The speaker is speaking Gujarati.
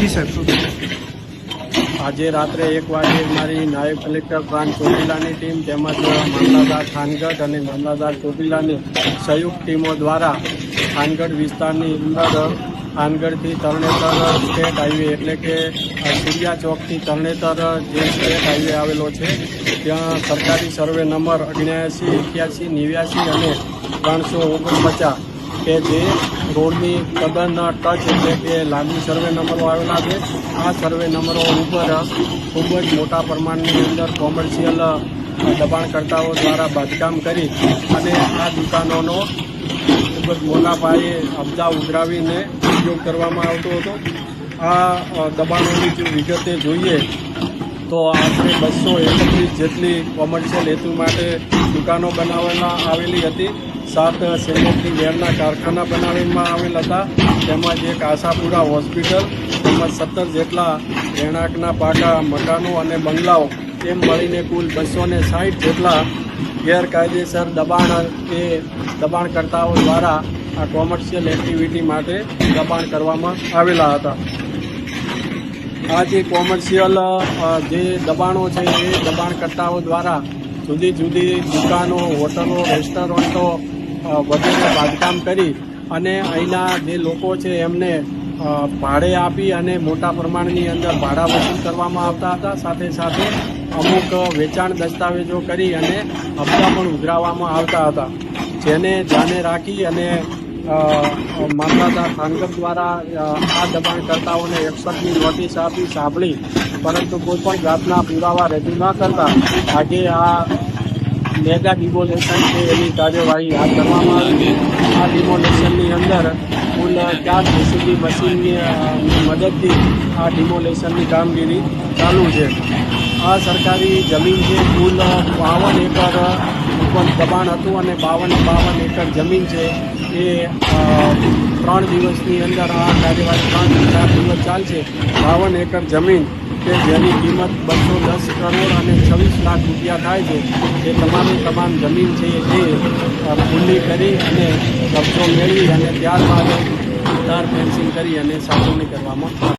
જી સાહેબ. આજે રાત્રે એક વાગે મારી નાયબ કલેક્ટર પ્રાંત ચોટીલાની ટીમ તેમજ મામલાદાર ખાનગઢ અને મામલાદાર ચોટીલાની સંયુક્ત ટીમો દ્વારા ખાનગઢ વિસ્તારની અંદર ખાનગઢથી તરણેતર સ્ટેટ હાઈવે એટલે કે સિરિયા ચોકથી તરણેતર જે સ્ટેટ હાઈવે આવેલો છે, ત્યાં સરકારી સર્વે નંબર અગિયાસી, એક્યાસી, નેવ્યાસી અને ત્રણસો ઓગણપચાસ કે જે રોડની તદ્દન ટચ એટલે કે લાંબી સર્વે નંબરો આવેલા છે. આ સર્વે નંબરો ઉપર ખૂબ જ મોટા પ્રમાણની અંદર કોમર્શિયલ દબાણકર્તાઓ દ્વારા બાંધકામ કરી અને આ દુકાનોનો ખૂબ જ મોટા પાયે અબજા ઉઘરાવીને ઉપયોગ કરવામાં આવતો હતો. આ દબાણોની વિગતે જોઈએ તો આશરે બસો એકત્રીસ જેટલી કોમર્શિયલ હેતુ માટે દુકાનો બનાવેલા આવેલી હતી. સાત સિમેન્ટની વેરના કારખાના બનાવવામાં આવેલ હતા. તેમજ એક આશાપુરા હોસ્પિટલ, તેમજ સત્તર જેટલા રહેણાંકના પાકા મકાનો અને બંગલાઓ, એમ મળીને કુલ બસો ને સાઠ જેટલા ગેરકાયદેસર દબાણ એ દબાણકર્તાઓ દ્વારા આ કોમર્શિયલ એક્ટિવિટી માટે દબાણ કરવામાં આવેલા હતા. આ જે કોમર્શિયલ જે દબાણો છે એ દબાણકર્તાઓ દ્વારા જુદી જુદી દુકાનો, હોટલો, રેસ્ટોરન્ટો વગેરે બાંધકામ કરી અને અહીંના જે લોકો છે એમને ભાડે આપી અને મોટા પ્રમાણની અંદર ભાડા વસૂલ કરવામાં આવતા હતા. સાથે સાથે અમુક વેચાણ દસ્તાવેજો કરી અને હપ્તા પણ ઉઘરાવવામાં આવતા હતા. જેને ધ્યાને રાખી અને અ, મામલાદાર દ્વારા આ દબાણકર્તાઓને એક્સપર્ટની નોટિસ આપી સાંભળી પરંતુ કોઈ પણ જાતના પુરાવા રજૂ ન કરતા આજે આ મેગા ડિમોલેશન છે એની કાર્યવાહી હાથ ધરવામાં આવી આ ડિમોલેશનની અંદર કુલ ચાર જેસીબી મશીનની મદદથી આ ડિમોલેશનની કામગીરી ચાલુ છે. આ સરકારી જમીન છે કુલ બાવન એકર ઉપર દબાણ હતું અને બાવન બાવન એકર જમીન છે એ ત્રણ દિવસની અંદર આ કાર્યવાહી ત્રણ ચાર દિવસ ચાલશે બાવન એકર જમીન કે જેની કિંમત બસો દસ કરોડ અને છવ્વીસ લાખ રૂપિયા થાય છે, એ તમામે તમામ જમીન છે એ ખુલ્લી કરી અને કબજો મેળવી અને ત્યારબાદ તાર ફેન્સિંગ કરી અને સાચવણી કરવામાં.